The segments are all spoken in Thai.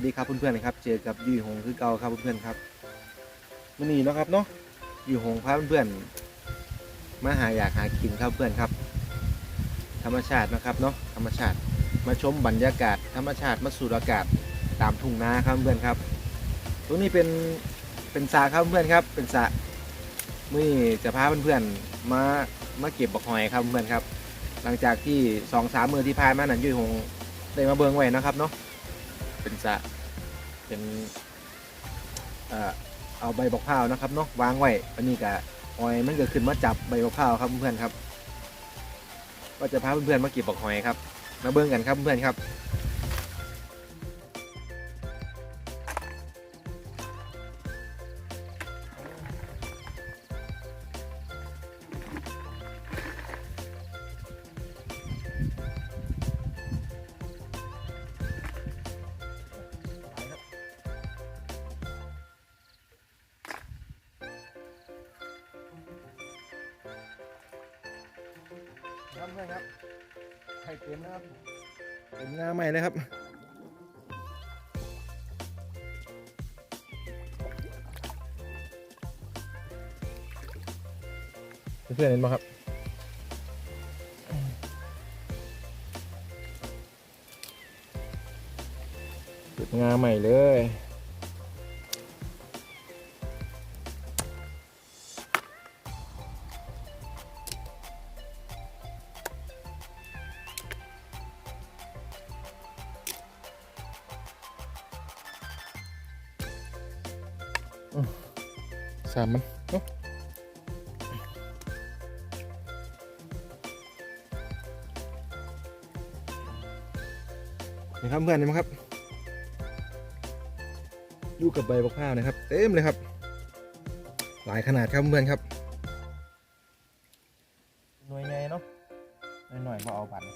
สวัสดีครับเพื่อนๆนะครับ เจอกับยุยหงคือเก่าครับเพื่อนๆครับวันนี้นะครับเนาะยุยหงพาเพื่อนๆมาหาอยากหากินครับเพื่อนครับ ธรรมชาตินะครับเนาะธรรมชาติมาชมบรรยากาศ ธรรมชาติมาสูดอากาศตามทุ่งนาครับเพื่อนครับ ตรงนี้เป็นเป็นสระครับเพื่อนครับ เป็นสระมื่อนี้จะพาเพื่อนๆมามาเก็บบักหอยครับเพื่อนครับ หลังจากที่สองสามมือที่ผ่านมานั้นยุยหงได้มาเบิงไว้นะครับเนาะ เป็นสะเป็นเอ่อเอาใบบอกพร้าวนะครับเนาะวางไว้อันนี้ก็หอยมันก็ขึ้นมาจับใบบอกพร้าวครับเพื่อนครับ ก็จะพาเพื่อนๆมาเก็บบอกหอยครับ มาเบิ่งกันครับเพื่อนครับ ครับเพื่อนครับไข่เต็มนะครับเต็มงาใหม่เลยครับเพื่อนเห็นไหมครับเก็บงาใหม่เลย สามมันเนาะนี่ครับเพื่อนเห็นไหมครับอยู่กับใบบักพร้าวนะครับ เต็มเลยครับ หลายขนาดครับเพื่อนครับหน่วยไงเนาะหน่อยๆพอเอาบัตร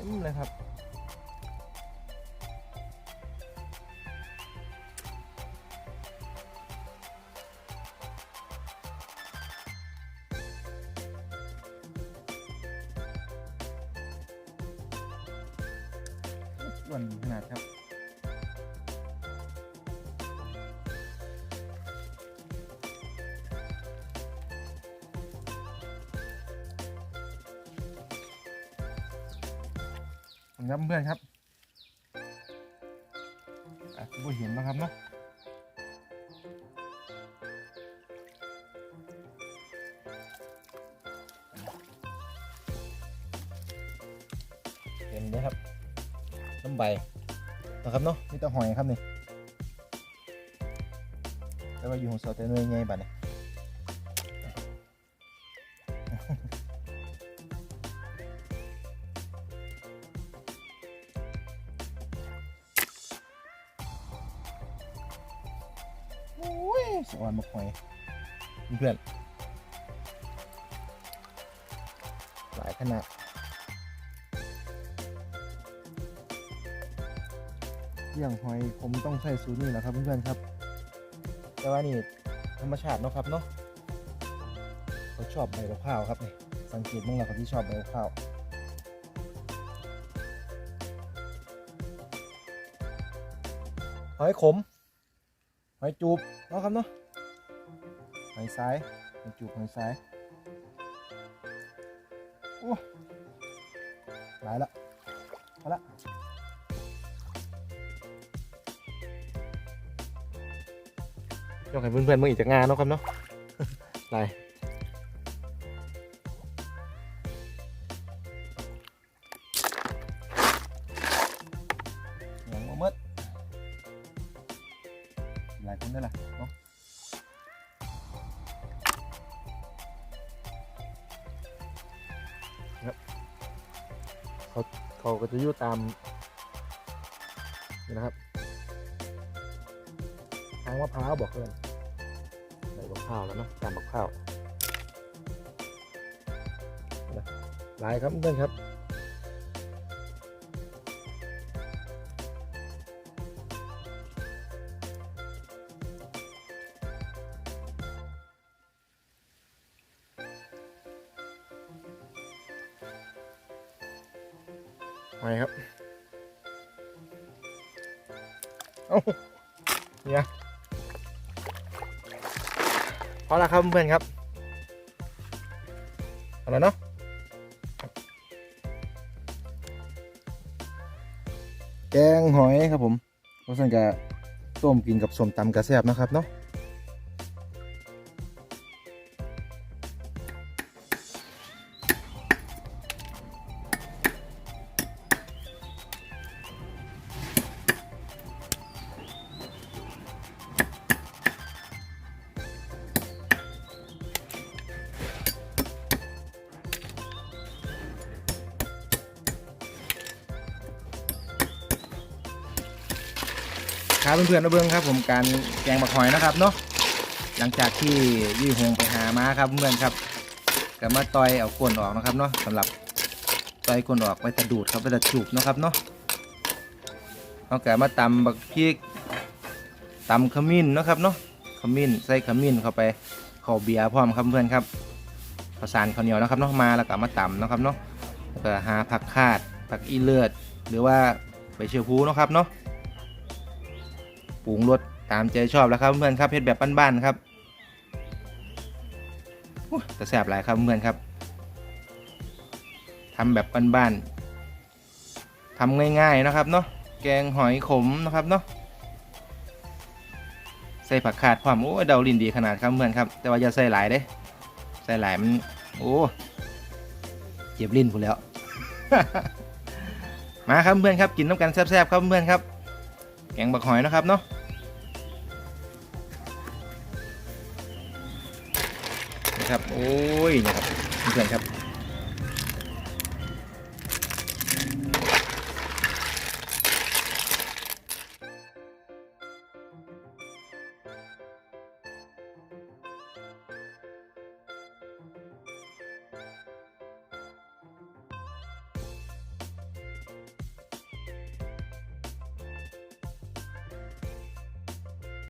ต็มเลยครับ ส่วนขนาดครับ ย้ำเพื่อนครับอาจจะไม่เห็นนะครับเนาะเห็นไหมครับน้ำใบนะครับเนาะนี่ตะหอยครับนี่แต่ว่าอยู่ของเสาแต่เนยไงบัดเนี่ ยโอ้ยสวรรค์มกหอยเพื่อนหลายขนาดเลี้ยงหอยผมต้องใช้สูตรนี้แหละครับเพื่อนๆครับ แต่ว่านี่ธรรมชาติเนาะครับเนาะเขาชอบใบมะพร้าวครับนี่สังเกตบ้างละเขาที่ชอบใบมะพร้าวหอยขม หอยจูบ เนาะครับเนาะหอยซ้ายหอยจูบหอยซ้ายโอ้หลายละพอละยกให้เพื่อนๆเมื่ออีกจากงานเนาะครับเนาะไล่ หลายละเนาะครับเขาเขาก็จะอยู่ตามนี่นะครับางมะพร้าวบอกเพื่อนใส่บักข้าวแล้วนะตามบักข้าวนะหลายครับเพื่อนครับ ไปครับเอ้าเนี่ยพอล้วครับเพื่อนครับเอาแล้วเนาะแกงหอยครับผมเพราะฉะนั้นก็ต้มกินกับส้มตำกระแซบนะครับเนาะ ครับเพื่อนๆนะเบิ้งครับ ผมการแกงบักหอยนะครับเนาะหลังจากที่ยี่หงไปหามาครับเพื่อนครับก็มาต่อยเอาก้นออกนะครับเนาะสำหรับต่อยก้นออกไปตะดูดครับไปตะจูบนะครับเนาะเอาแกมาตำบักพริกตำขมิ้นนะครับเนาะขมิ้นใส่ขมิ้นเข้าไปข้าวเบียร์พร้อมครับเพื่อนครับข้าวสารข้าวเหนียวนะครับเนาะมาแล้วก็มาตำเนะครับเนาะแล้วก็หาผักคาดผักอีเลือด หรือว่าใบเชื่อพูนะครับเนาะ ปรุงรสตามใจชอบแล้วครับเพื่อนครับเผ็ดแบบบ้านๆครับแต่แสบหลายครับเพื่อนครับทำแบบบ้านๆทำง่ายๆนะครับเนาะแกงหอยขมนะครับเนาะใส่ผักขาดความโอ้ยเดาลินดีขนาดครับเพื่อนครับ แต่ว่าอย่าใส่หลายเด้ใส่หลายมันโอ้เจ็บลิ้นผมแล้ว มาครับเพื่อนครับกินน้ำกันแซ่บๆครับเพื่อนครับ แกงบักหอยนะครับเนาะนะครับ โอ้ยนะครับเพื่อนครับ